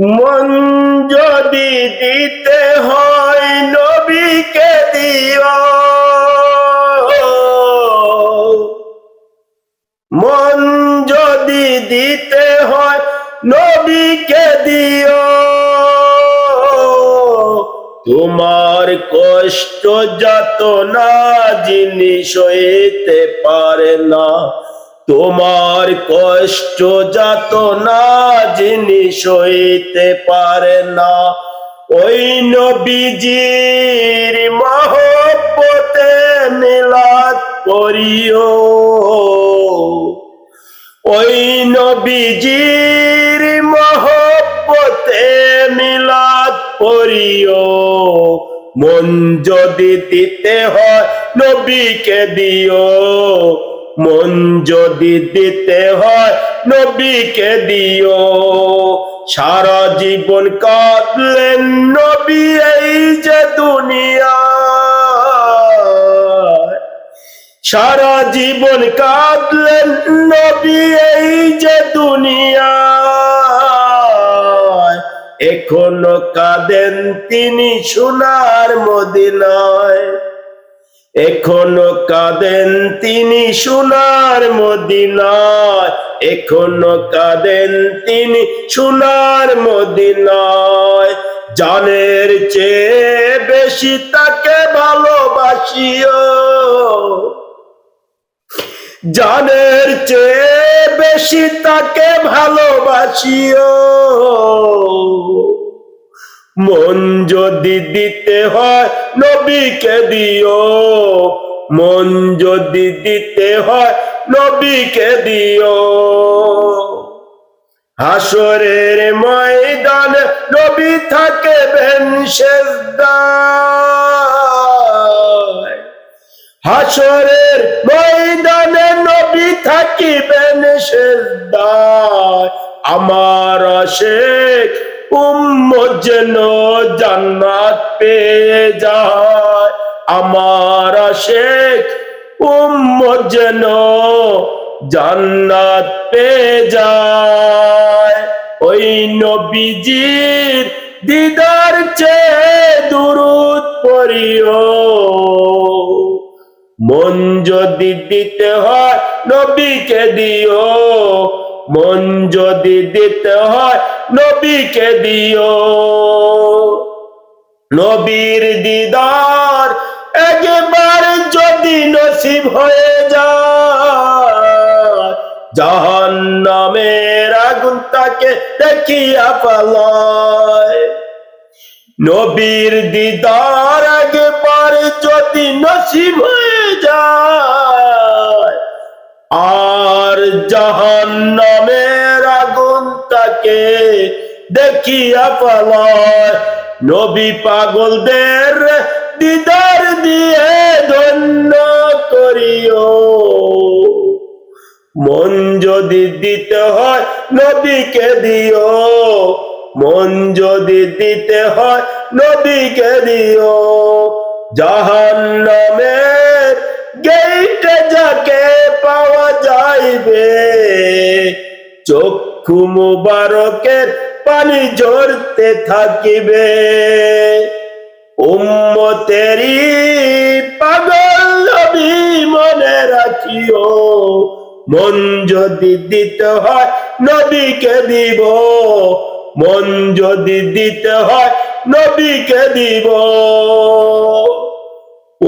মন যদি দিতে হয় নবীকে দিও। মন যদি দিতে হয় নবীকে দিও। তোমার কষ্ট যত না জিনিস হইতে পারে না তোমার কষ্ট যত না জিনিস হইতে পারে না। ওই নবীজির মহব্বতে মিলাদ করিও। ওই নবীজির মহব্বতে মিলাদ করিও। মন যদি দিতে হয়, নবীকে দিও। মন যদি দিতে হয়, নবীকে দিও। সারা জীবন কাঁদলেন নবী এই যে দুনিয়া। সারা জীবন কাঁদলেন নবী এই যে দুনিয়া। এখনও কাঁদেন তিনি সোনার মদিনায়। এখনও কাঁদেন তিনি সোনার মদিনায়। এখনও কাঁদেন তিনি সোনার মদিনায়। জানের চেয়ে বেশি তাকে ভালোবাসিও। জানের চেয়ে বেশি তাকে ভালোবাসিও। মন যদি দিতে হয়, নবীকে দিও। মন যদি দিতে হয়, নবীকে দিও। হাসরের ময়দান নবী থাকে বেন হাসরের ময়দানে নবী থাকিবেন সেজদায়। আমার শেখ উম্মত যেন জান্নাত পেয়ে যায়। আমার শেখ উম্মত যেন জান্নাত পেয়ে যায়। ওই নবীজির দিদার চেয়ে দুরুদ পড়িও। মন যদি দিতে হয় নবীকে দিও। মন যদি দিতে হয় নবীকে দিও। নবীর দিদার একবার যদি নসিব হয়ে যায় জাহান নামের আগুন তাকে দেখিয়া পালায় নবীর দিদার একবার যদি নসিব হয়ে যায়, আর জাহান নামের আগুন তাকে দেখিয়া পালায় নবী পাগলদের দিদার দিয়ে ধন্য করিও। মন যদি দিতে হয় নবীকে দিও। মন যদি দিতে হয় নবীকে দিও। জাহান নামের গেইটে যাকে পাওয়া যাইবে। চক্ষু মুবারকের পানি ঝরতে থাকিবে। উম্মতেরি পাগল নবী মনে রাখিও, মন যদি দিতে হয় নবীকে দিব, মন যদি দিতে হয় নবীকে দিব।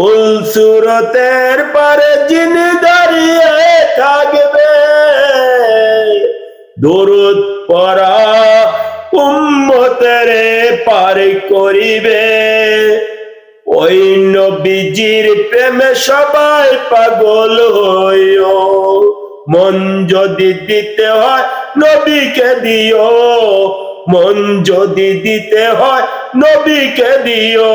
উল সুরতের পারে যিনি দাঁড়িয়ে থাকবে, দরুদ পরা উম্মতেরে পার করিবে। ওই নবীজির প্রেমে সবাই পাগল হইও। মন যদি দিতে হয় নবীকে দিও। মন যদি দিতে হয় নবীকে দিও।